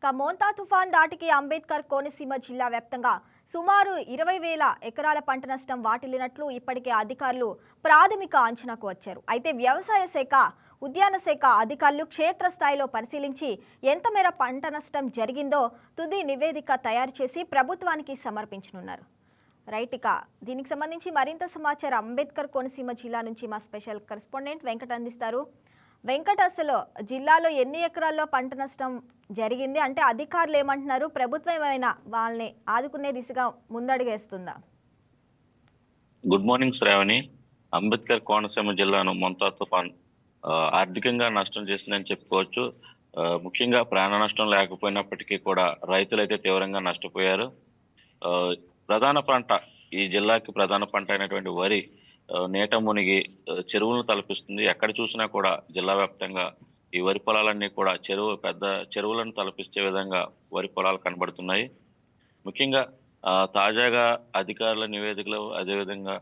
ఇక మోంతా తుఫాన్ దాటికి అంబేద్కర్ కోనసీమ జిల్లా వ్యాప్తంగా సుమారు ఇరవై వేల ఎకరాల పంట నష్టం వాటిల్లినట్లు ఇప్పటికే అధికారులు ప్రాథమిక అంచనాకు వచ్చారు. అయితే వ్యవసాయ శాఖ ఉద్యాన శాఖ అధికారులు క్షేత్రస్థాయిలో పరిశీలించి ఎంత మేర పంట నష్టం జరిగిందో తుది నివేదిక తయారు చేసి ప్రభుత్వానికి సమర్పించనున్నారు. రైట్ ఇక దీనికి సంబంధించి మరింత సమాచారం అంబేద్కర్ కోనసీమ జిల్లా నుంచి మా స్పెషల్ కరెస్పాండెంట్ వెంకట అందిస్తారు. వెంకట అసలు జిల్లాలో ఎన్ని ఎకరాల్లో పంట నష్టం జరిగింది? అంటే అధికారులు ఏమంటున్నారు? ప్రభుత్వం ఏమైనా వాళ్ళని ఆదుకునే దిశగా ముందడుగేస్తుందా? Good morning Sravani. Ambedkar Konaseema జిల్లాను మొంతా తుఫాన్ ఆర్థికంగా నష్టం చేసిందని చెప్పుకోవచ్చు. ముఖ్యంగా ప్రాణ నష్టం లేకపోయినప్పటికీ కూడా రైతులైతే తీవ్రంగా నష్టపోయారు. ప్రధాన పంట ఈ జిల్లాకి ప్రధాన పంట అయినటువంటి వరి నీట మునిగి చెరువులను తలపిస్తుంది. ఎక్కడ చూసినా కూడా జిల్లా వ్యాప్తంగా ఈ వరి పొలాలన్నీ కూడా చెరువు పెద్ద చెరువులను తలపించే విధంగా వరి పొలాలు కనబడుతున్నాయి. ముఖ్యంగా తాజాగా అధికారుల నివేదికలు అదేవిధంగా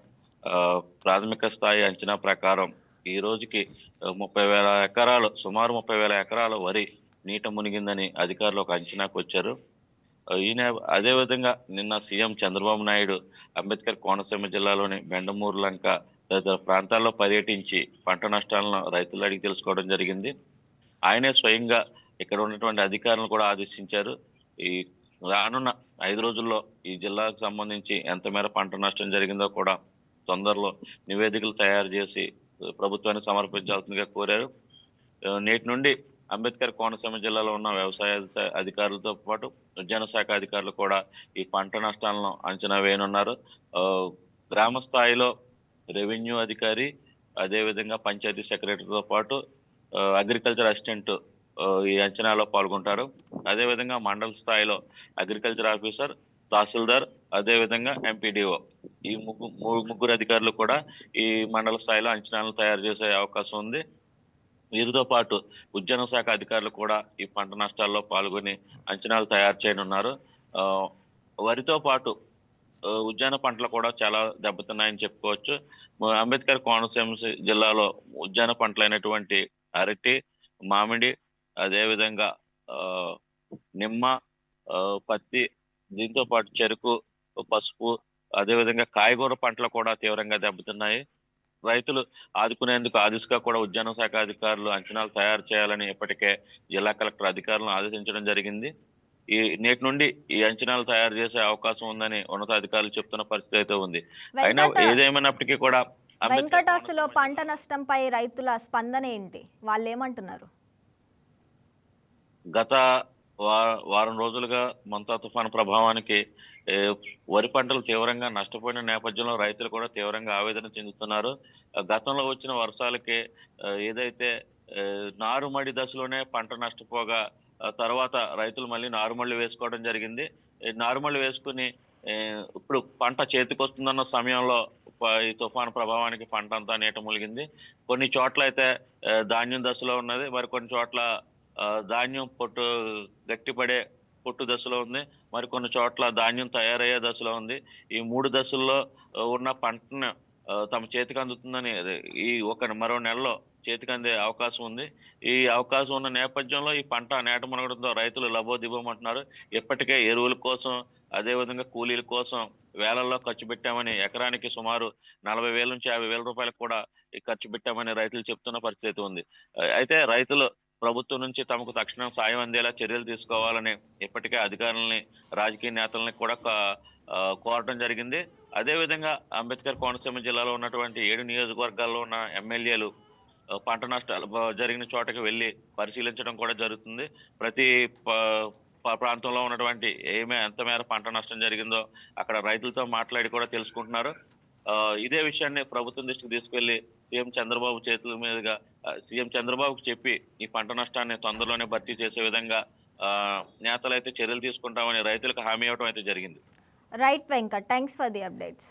ప్రాథమిక స్థాయి అంచనా ప్రకారం ఈ రోజుకి ముప్పై వేల ఎకరాలు సుమారు ముప్పై వేల ఎకరాలు వరి నీట మునిగిందని అధికారులు ఒక అంచనాకు వచ్చారు. ఈయన అదేవిధంగా నిన్న సీఎం చంద్రబాబు నాయుడు అంబేద్కర్ కోనసీమ జిల్లాలోని బెండమూరు లంక తదితర ప్రాంతాల్లో పర్యటించి పంట నష్టాలను రైతులు అడిగి తెలుసుకోవడం జరిగింది. ఆయనే స్వయంగా ఇక్కడ ఉన్నటువంటి అధికారులను కూడా ఆదేశించారు. ఈ రానున్న ఐదు రోజుల్లో ఈ జిల్లాకు సంబంధించి ఎంత మేర పంట నష్టం జరిగిందో కూడా తొందరలో నివేదికలు తయారు చేసి ప్రభుత్వాన్ని సమర్పించాల్సిందిగా కోరారు. నేటి నుండి అంబేద్కర్ కోనసీమ జిల్లాలో ఉన్న వ్యవసాయ అధికారులతో పాటు ఉద్యాన శాఖ అధికారులు కూడా ఈ పంట నష్టాలను అంచనా వేయనున్నారు. గ్రామ స్థాయిలో రెవెన్యూ అధికారి అదేవిధంగా పంచాయతీ సెక్రటరీతో పాటు అగ్రికల్చర్ అసిస్టెంట్ ఈ అంచనాలో పాల్గొంటారు. అదేవిధంగా మండల స్థాయిలో అగ్రికల్చర్ ఆఫీసర్ తహసీల్దార్ అదేవిధంగా ఎంపీడీఓ. ఈ ముగ్గు ముగ్గురు అధికారులు కూడా ఈ మండల స్థాయిలో అంచనాలను తయారు చేసే అవకాశం ఉంది. వీరితో పాటు ఉద్యాన శాఖ అధికారులు కూడా ఈ పంట నష్టాల్లో పాల్గొని అంచనాలు తయారు చేయనున్నారు. వరితో పాటు ఉద్యాన పంటలు కూడా చాలా దెబ్బతిన్నాయని చెప్పుకోవచ్చు. అంబేద్కర్ కోనసీమ జిల్లాలో ఉద్యాన పంటలైనటువంటి అరటి మామిడి అదేవిధంగా నిమ్మ పత్తి దీంతో పాటు చెరుకు పసుపు అదేవిధంగా కాయగూర పంటలు కూడా తీవ్రంగా దెబ్బతిన్నాయి. రైతులు ఆదుకునేందుకు ఆ దిశగా కూడా ఉద్యాన శాఖ అధికారులు అంచనాలు తయారు చేయాలని ఇప్పటికే జిల్లా కలెక్టర్ అధికారులను ఆదేశించడం జరిగింది. ఈ నేటి నుండి ఈ అంచనాలు తయారు చేసే అవకాశం ఉందని ఉన్నతాధికారులు చెప్తున్న పరిస్థితి అయితే ఉంది. అయినా ఏదేమైనప్పటికీ కూడా అంబేద్కర్ వెంకట అసలు కోనసీమ పంట నష్టంపై రైతుల స్పందన ఏంటి? వాళ్ళు ఏమంటున్నారు గత వారం రోజులుగా మంతా తుఫాను ప్రభావానికి వరి పంటలు తీవ్రంగా నష్టపోయిన నేపథ్యంలో రైతులు కూడా తీవ్రంగా ఆవేదన చెందుతున్నారు. గతంలో వచ్చిన వర్షాలకి ఏదైతే నారుమడి దశలోనే పంట నష్టపోగా తర్వాత రైతులు మళ్ళీ నారుమళ్ళు వేసుకోవడం జరిగింది. నారుమళ్ళు వేసుకుని ఇప్పుడు పంట చేతికొస్తుందన్న సమయంలో ఈ తుఫాను ప్రభావానికి పంట అంతా నీట ములిగింది. కొన్ని చోట్ల అయితే ధాన్యం దశలో ఉన్నది. మరి కొన్ని చోట్ల ధాన్యం పొట్టు గట్టిపడే పొట్టు దశలో ఉంది. మరి కొన్ని చోట్ల ధాన్యం తయారయ్యే దశలో ఉంది. ఈ మూడు దశల్లో ఉన్న పంటను తమ చేతికి అందుతుందని ఈ ఒక మరో నెలలో చేతికి అందే అవకాశం ఉంది. ఈ అవకాశం ఉన్న నేపథ్యంలో ఈ పంట నేట మునగడంతో రైతులు లబోదిబోమంటున్నారు ఇప్పటికే ఎరువుల కోసం అదేవిధంగా కూలీల కోసం వేలల్లో ఖర్చు పెట్టామని ఎకరానికి సుమారు నలభై వేల నుంచి యాభై వేల రూపాయలకు కూడా ఖర్చు పెట్టామని రైతులు చెప్తున్న పరిస్థితి ఉంది. అయితే రైతులు ప్రభుత్వం నుంచి తమకు తక్షణం సాయం అందేలా చర్యలు తీసుకోవాలని ఇప్పటికే అధికారులని రాజకీయ నేతలని కూడా కోరటం జరిగింది. అదేవిధంగా అంబేద్కర్ కోనసీమ జిల్లాలో ఉన్నటువంటి ఏడు నియోజకవర్గాల్లో ఉన్న ఎమ్మెల్యేలు పంట నష్టాలు జరిగిన చోటకి వెళ్ళి పరిశీలించడం కూడా జరుగుతుంది. ప్రతి ప్రాంతంలో ఉన్నటువంటి ఏమే ఎంత మేర పంట నష్టం జరిగిందో అక్కడ రైతులతో మాట్లాడి కూడా తెలుసుకుంటున్నారు. ఇదే విషయాన్ని ప్రభుత్వం దృష్టికి తీసుకెళ్ళి సీఎం చంద్రబాబు చేతుల మీదుగా సీఎం చంద్రబాబుకు చెప్పి ఈ పంట నష్టాన్ని తొందరలోనే భర్తీ చేసే విధంగా నేతలు నేతలైతే చర్యలు తీసుకుంటామని రైతులకు హామీ ఇవ్వడం అయితే జరిగింది. Right Venkat thanks for the updates.